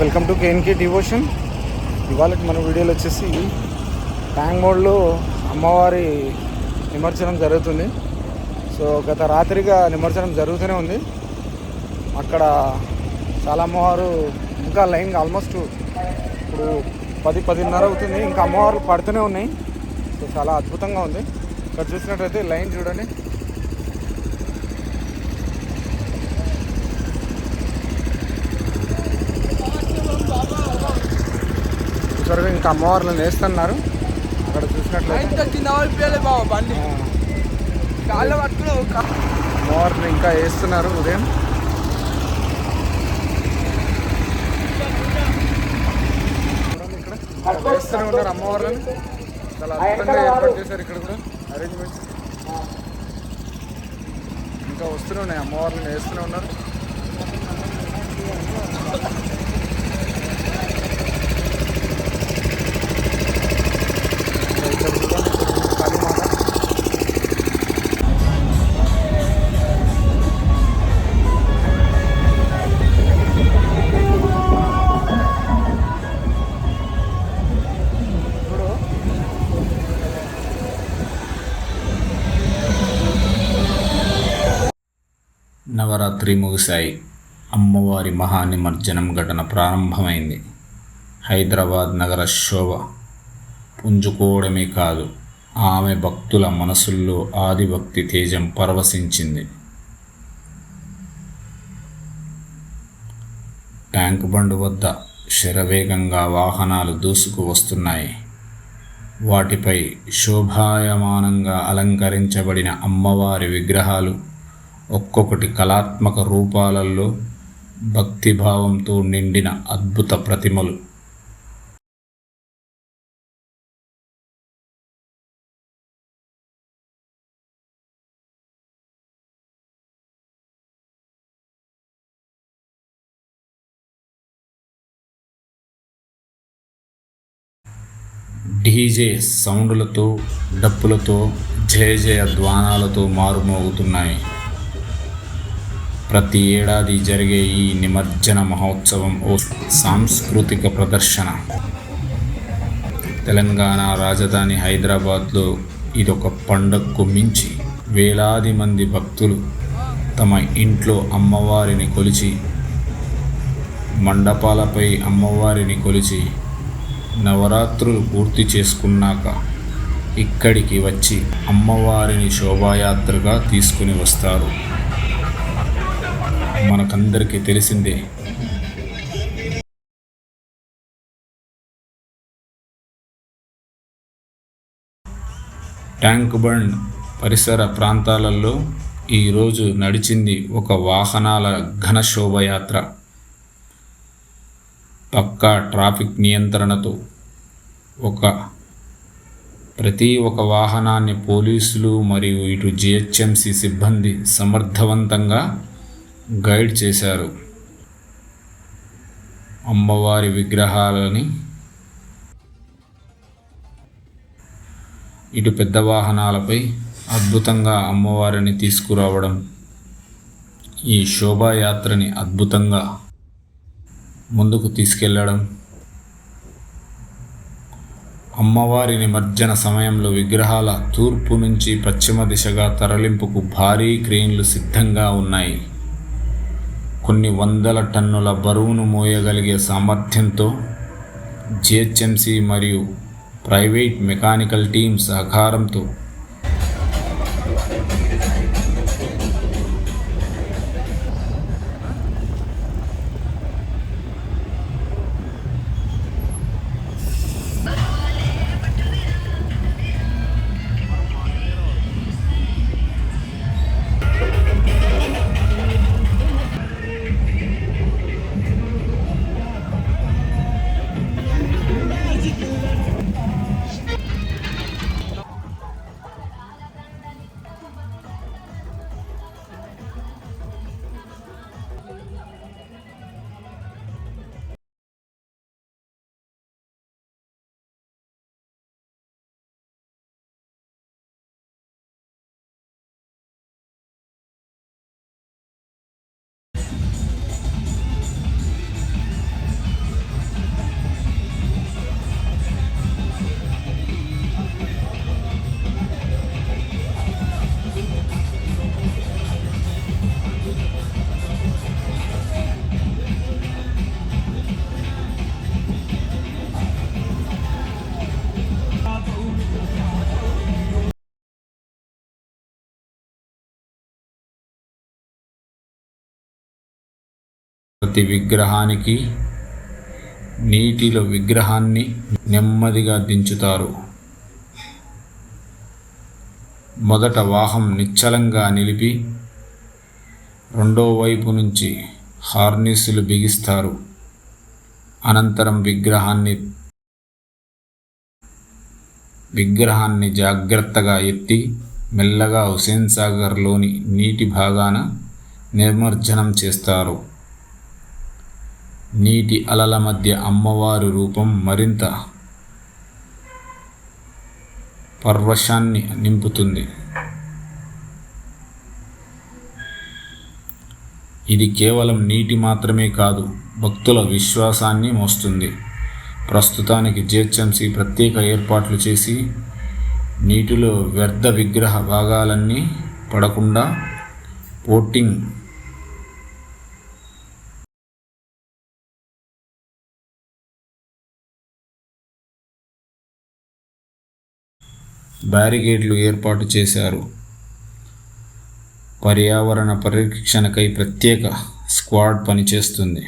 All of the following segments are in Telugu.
వెల్కమ్ టు కేఎన్కే డివోషన్ ఇవాళ మన వీడియోలో వచ్చేసి ట్యాంక్ మోడ్లో అమ్మవారి నిమజ్జనం జరుగుతుంది. సో గత రాత్రిగా నిమజ్జనం జరుగుతూనే ఉంది. అక్కడ చాలా అమ్మవారు ఇంకా లైన్ ఆల్మోస్ట్ ఇప్పుడు పది పదిన్నర అవుతుంది. ఇంకా అమ్మవార్లు పడుతూనే ఉన్నాయి. సో చాలా అద్భుతంగా ఉంది. ఇక్కడ చూసినట్టయితే లైన్ చూడండి. ఇంకా అమ్మవార్లను వేస్తున్నారు. అక్కడ చూసినట్లయితే. అమ్మవారిని ఇంకా వేస్తున్నారు ఉదయం. వేస్తూనే ఉన్నారు అమ్మవార్లని. చాలా అద్భుతంగా ఏర్పాటు చేశారు ఇక్కడ కూడా. అరేంజ్మెంట్స్ ఇంకా వస్తూనే ఉన్నాయి అమ్మవార్లను వేస్తూనే ఉన్నారు. నవరాత్రి ముగిశాయి. అమ్మవారి మహానిమజ్జనం ఘటన ప్రారంభమైంది. హైదరాబాద్ నగర శోభ పుంజుకోవడమే కాదు ఆమె భక్తుల మనసుల్లో ఆదిభక్తి తేజం పరవశించింది. ట్యాంక్ బండ్ వద్ద శరవేగంగా వాహనాలు దూసుకు వస్తున్నాయి. వాటిపై శోభాయమానంగా అలంకరించబడిన అమ్మవారి విగ్రహాలు ఒక్కొక్కటి కళాత్మక రూపాలలో భక్తిభావంతో నిండిన అద్భుత ప్రతిమలు. డీజే సౌండ్లతో డప్పులతో జయ జయ ధ్వానాలతో మారుమోగుతున్నాయి. ప్రతి ఏడాది జరిగే ఈ నిమజ్జన మహోత్సవం ఓ సాంస్కృతిక ప్రదర్శన. తెలంగాణ రాజధాని హైదరాబాద్లో ఇదొక పండగకు మించి వేలాది మంది భక్తులు తమ ఇంట్లో అమ్మవారిని కొలిచి మండపాలపై అమ్మవారిని కొలిచి నవరాత్రులు పూర్తి చేసుకున్నాక ఇక్కడికి వచ్చి అమ్మవారిని శోభాయాత్రగా తీసుకుని వస్తారు. మనకందరికీ తెలిసిందే. ట్యాంక్ బండ్ పరిసర ప్రాంతాలలో ఈరోజు నడిచింది ఒక వాహనాల ఘన శోభయాత్ర. పక్కా ట్రాఫిక్ నియంత్రణతో ఒక ప్రతి ఒక్క వాహనాన్ని పోలీసులు మరియు ఇటు జిహెచ్ఎంసి సిబ్బంది సమర్థవంతంగా గైడ్ చేశారు. అమ్మవారి విగ్రహాలని ఇటు పెద్ద వాహనాలపై అద్భుతంగా అమ్మవారిని తీసుకురావడం ఈ శోభాయాత్రని అద్భుతంగా ముందుకు తీసుకెళ్ళడం అమ్మవారి నిమజ్జన సమయంలో విగ్రహాల తూర్పు నుంచి పశ్చిమ దిశగా తరలింపుకు భారీ క్రెయిన్లు సిద్ధంగా ఉన్నాయి. కొన్ని వందల టన్నుల బరువును మోయగలిగే సామర్థ్యంతో జిహెచ్ఎంసి మరియు ప్రైవేట్ మెకానికల్ టీం సహకారంతో ప్రతి విగ్రహానికి నీటిలో విగ్రహాన్ని నెమ్మదిగా దించుతారు. మొదట వాహం నిశ్చలంగా నిలిపి రెండో వైపు నుంచి హార్నెస్సులు బిగిస్తారు. అనంతరం విగ్రహాన్ని విగ్రహాన్ని జాగ్రత్తగా ఎత్తి మెల్లగా హుసేన్ సాగర్లోని నీటి భాగాన నిమజ్జనం చేస్తారు. నీటి అలల మధ్య అమ్మవారి రూపం మరింత పర్వశాన్ని నింపుతుంది. ఇది కేవలం నీటి మాత్రమే కాదు భక్తుల విశ్వాసాన్ని మోస్తుంది. ప్రస్తుతానికి జిహెచ్ఎంసి ప్రత్యేక ఏర్పాట్లు చేసి నీటిలో వ్యర్థ విగ్రహ భాగాలన్నీ పడకుండా పోటింగ్ బ్యారికేడ్లు ఏర్పాటు చేశారు. పర్యావరణ పరిరక్షణకై ప్రత్యేక స్క్వాడ్ పనిచేస్తుంది.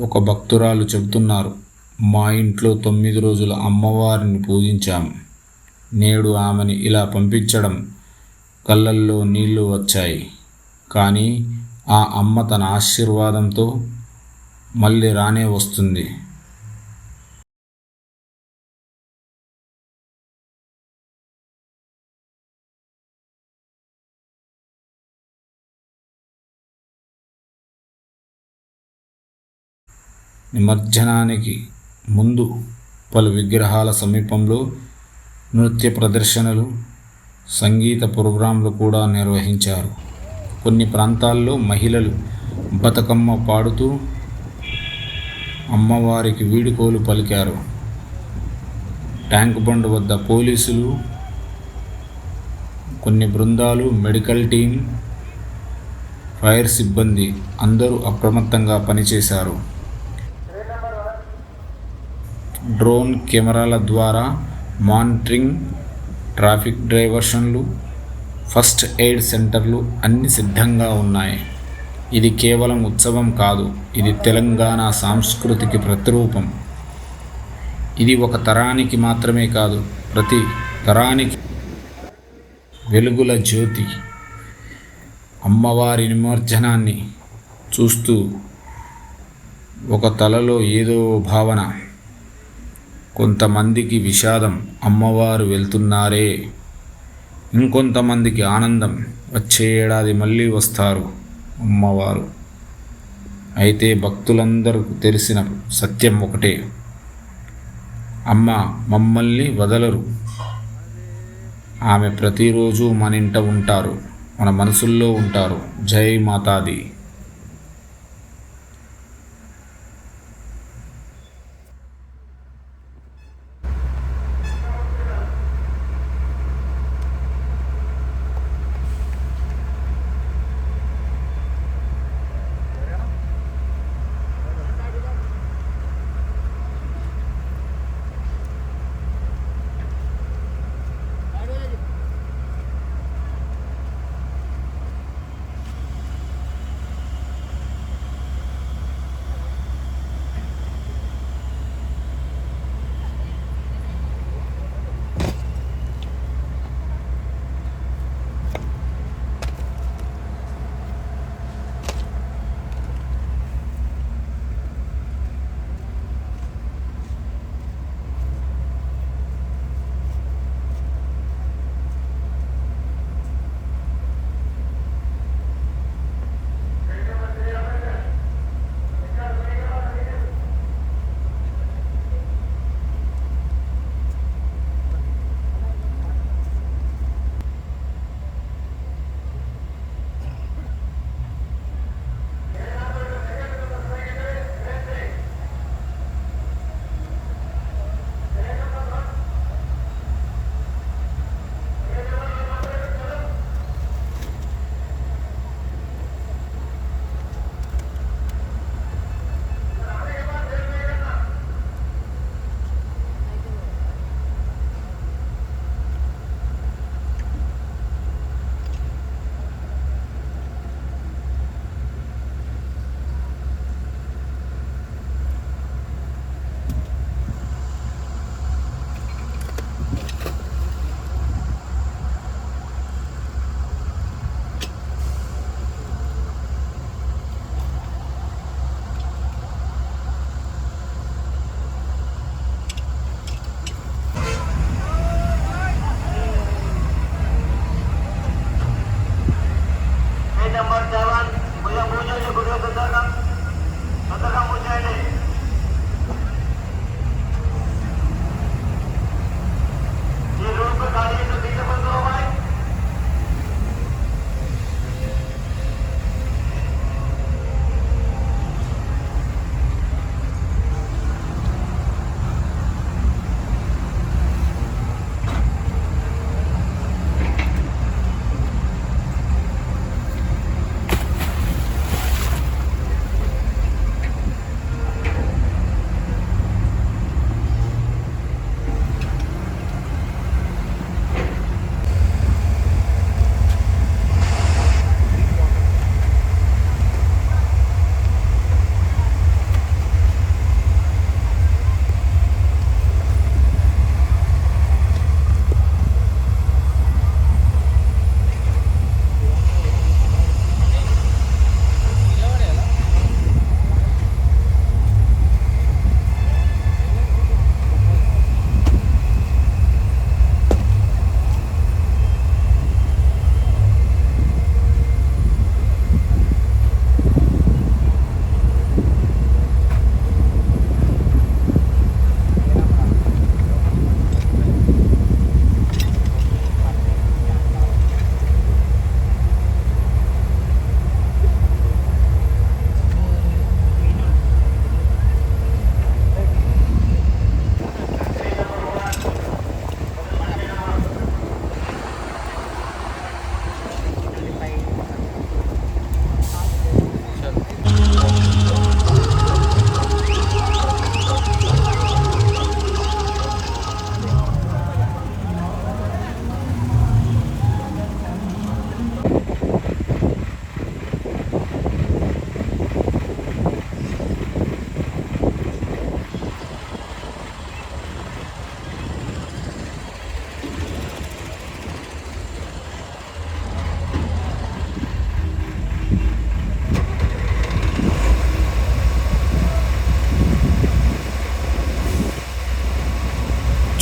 ఒక భక్తురాలు చెబుతున్నారు మా ఇంట్లో తొమ్మిది రోజులు అమ్మవారిని పూజించాం. నేడు ఆమెని ఇలా పంపించడం కళ్ళల్లో నీళ్ళు వచ్చాయి. కానీ ఆ అమ్మ తన ఆశీర్వాదంతో మళ్ళీ రానే వస్తుంది. నిమజ్జనానికి ముందు పలు విగ్రహాల సమీపంలో నృత్య ప్రదర్శనలు సంగీత ప్రోగ్రాంలు కూడా నిర్వహించారు. కొన్ని ప్రాంతాల్లో మహిళలు బతుకమ్మ పాడుతూ అమ్మవారికి వీడుకోలు పలికారు. ట్యాంక్ బండ్ వద్ద పోలీసులు కొన్ని బృందాలు మెడికల్ టీం ఫైర్ సిబ్బంది అందరూ అప్రమత్తంగా పనిచేశారు. డ్రోన్ కెమెరాల ద్వారా మానిటరింగ్ ట్రాఫిక్ డైవర్షన్లు ఫస్ట్ ఎయిడ్ సెంటర్లు అన్ని సిద్ధంగా ఉన్నాయి. ఇది కేవలం ఉత్సవం కాదు ఇది తెలంగాణ సాంస్కృతికి ప్రతిరూపం. ఇది ఒక తరానికి మాత్రమే కాదు ప్రతి తరానికి వెలుగుల జ్యోతి. అమ్మవారి నిమజ్జనాన్ని చూస్తూ ఒక తలలో ఏదో భావన కొంతమందికి విషాదం అమ్మవారు వెళ్తున్నారే. ఇంకొంతమందికి ఆనందం వచ్చే ఏడాది మళ్ళీ వస్తారు అమ్మవారు. అయితే భక్తులందరూ తెలిసిన సత్యం ఒకటే. అమ్మ మమ్మల్ని వదలరు. ఆమె ప్రతిరోజు మన ఇంట ఉంటారు మన మనసుల్లో ఉంటారు. జై మాతాది.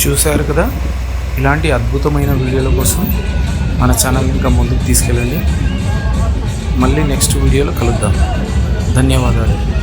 చూశారు కదా? ఇలాంటి అద్భుతమైన వీడియోల కోసం మన ఛానల్ ఇంకా ముందుకు తీసుకెళ్ళండి. మళ్ళీ నెక్స్ట్ వీడియోలో కలుద్దాం. ధన్యవాదాలు.